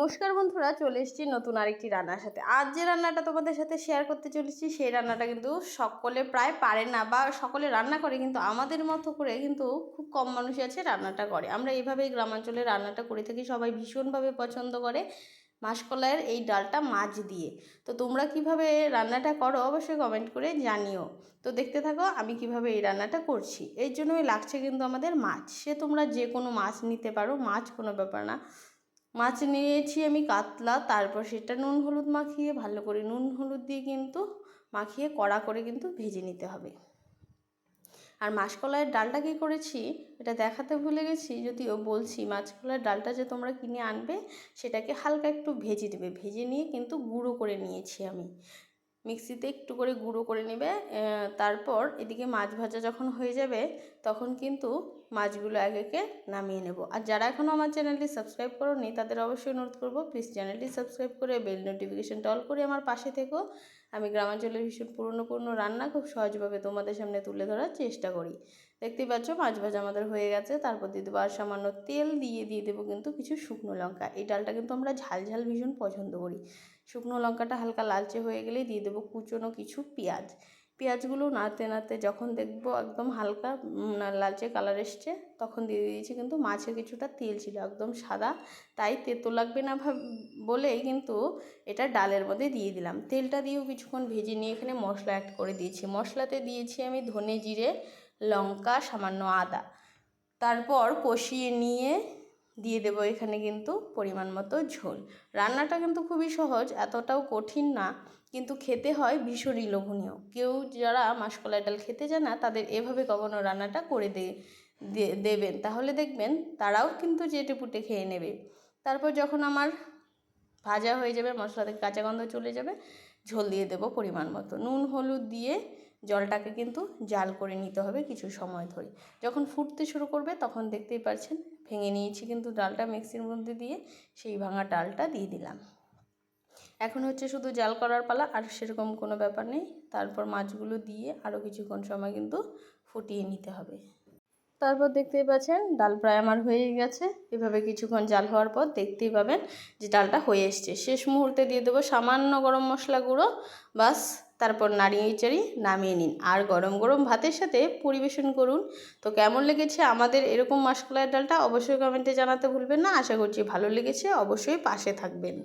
নমস্কার বন্ধুরা, চলে এসেছি নতুন আরেকটি রান্নার সাথে। আজ যে রান্নাটা তোমাদের সাথে শেয়ার করতে চলেছি, সেই রান্নাটা কিন্তু সকলে প্রায় পারে না বা সকলে রান্না করে, কিন্তু আমাদের মতো করে কিন্তু খুব কম মানুষ আছে রান্নাটা করে। আমরা এইভাবেই গ্রামাঞ্চলে রান্নাটা করে থাকি, সবাই ভীষণভাবে পছন্দ করে মাসকলাইয়ের এই ডালটা মাছ দিয়ে। তো তোমরা কীভাবে রান্নাটা করো অবশ্যই কমেন্ট করে জানিও। তো দেখতে থাকো আমি কীভাবে এই রান্নাটা করছি। এর জন্যই লাগছে কিন্তু আমাদের মাছ। সে তোমরা যে কোনো মাছ নিতে পারো, মাছ কোনো ব্যাপার না। মাছ নিয়েছি আমি কাতলা, তারপর সেটা নুন হলুদ মাখিয়ে, ভালো করে নুন হলুদ দিয়ে কিন্তু মাখিয়ে কড়া করে কিন্তু ভেজে নিতে হবে। আর মাসকলাইয়ের ডালটা কী করেছি, এটা দেখাতে ভুলে গেছি, যদিও বলছি মাছকলাইয়ের ডালটা যে তোমরা কিনে আনবে, সেটাকে হালকা একটু ভেজে দেবে। ভেজে নিয়ে কিন্তু গুঁড়ো করে নিয়েছি আমি। মিক্সিতে একটু করে গুঁড়ো করে নেবে তারপর এদিকে মাছ ভাজা যখন হয়ে যাবে, তখন কিন্তু মাছগুলো একে নামিয়ে নেব। আর যারা এখনও আমার চ্যানেলটি সাবস্ক্রাইব করোনি, তাদের অবশ্যই অনুরোধ করব প্লিজ চ্যানেলটি সাবস্ক্রাইব করে বেল নোটিফিকেশানটা অল করে আমার পাশে থেকো। আমি গ্রামাঞ্চলের ভীষণ পুরনো পুরনো রান্না খুব সহজভাবে তোমাদের সামনে তুলে ধরার চেষ্টা করি। দেখতেই পাচ্ছ, মাছ ভাজা আমাদের হয়ে গেছে। তারপর দিয়ে দেবো আর সামান্য তেল দিয়ে দিয়ে দেবো কিন্তু কিছু শুকনো লঙ্কা। এই ডালটা কিন্তু আমরা ঝাল ঝাল ভীষণ পছন্দ করি। শুকনো লঙ্কাটা হালকা লালচে হয়ে গেলেই দিয়ে দেবো কুচনো কিছু পেঁয়াজ। পেঁয়াজগুলো নাড়তে নাড়তে যখন দেখব একদম হালকা লালচে কালার এসছে, তখন দিয়ে দিয়েছি কিন্তু মাছে কিছুটা তেল ছিল, একদম সাদা। তাই তেতো লাগবে না ভাব, বলেই কিন্তু এটা ডালের মধ্যে দিয়ে দিলাম। তেলটা দিয়েও কিছুক্ষণ ভেজে নিয়ে এখানে মশলা অ্যাড করে দিয়েছি। মশলাতে দিয়েছি আমি ধনে জিরে, লঙ্কা, সামান্য আদা। তারপর কষিয়ে নিয়ে দিয়ে দেবো এখানে কিন্তু পরিমাণ মতো ঝোল। রান্নাটা কিন্তু খুবই সহজ, এতটাও কঠিন না, কিন্তু খেতে হয় ভীষণই লোভনীয়। কেউ যারা মাসকলাই ডাল খেতে চায় না, তাদের এভাবে কখনো রান্নাটা করে দে দেবেন। তাহলে দেখবেন তারাও কিন্তু চেটে পুটে খেয়ে নেবে। তারপর যখন আমার ভাজা হয়ে যাবে মশলা থেকে কাঁচা গন্ধ চলে যাবে ঝোল দিয়ে দেবো পরিমাণ মতো। নুন, হলুদ দিয়ে জলটাকে কিন্তু জাল করে নিতে হবে কিছু সময় ধরে। যখন ফুটতে শুরু করবে তখন দেখতেই পাচ্ছেন ভেঙে নিয়েছি কিন্তু ডালটা মিক্সির মধ্যে দিয়ে সেই ভাঙা ডালটা দিয়ে দিলাম। এখন হচ্ছে শুধু জাল করার পালা আর সেরকম কোনো ব্যাপার নেই। তারপর মাছগুলো দিয়ে আরও কিছুক্ষণ সময় কিন্তু ফুটিয়ে নিতে হবে। তারপর দেখতেই পাচ্ছেন, ডাল প্রায় আমার হয়ে গেছে। এভাবে কিছুক্ষণ জাল হওয়ার পর দেখতেই পাবেন যে ডালটা হয়ে এসছে। শেষ মুহূর্তে দিয়ে দেবো সামান্য গরম মশলা গুঁড়ো, বাস। তারপর নাড়িয়ে চাড়ি নামিয়ে নিন। আর গরম গরম ভাতের সাথে পরিবেশন করুন। তো কেমন লেগেছে আমাদের এরকম মাসকলাইয়ের ডালটা, অবশ্যই কমেন্টে জানাতে ভুলবেন না। আশা করছি ভালো লেগেছে, অবশ্যই পাশে থাকবেন।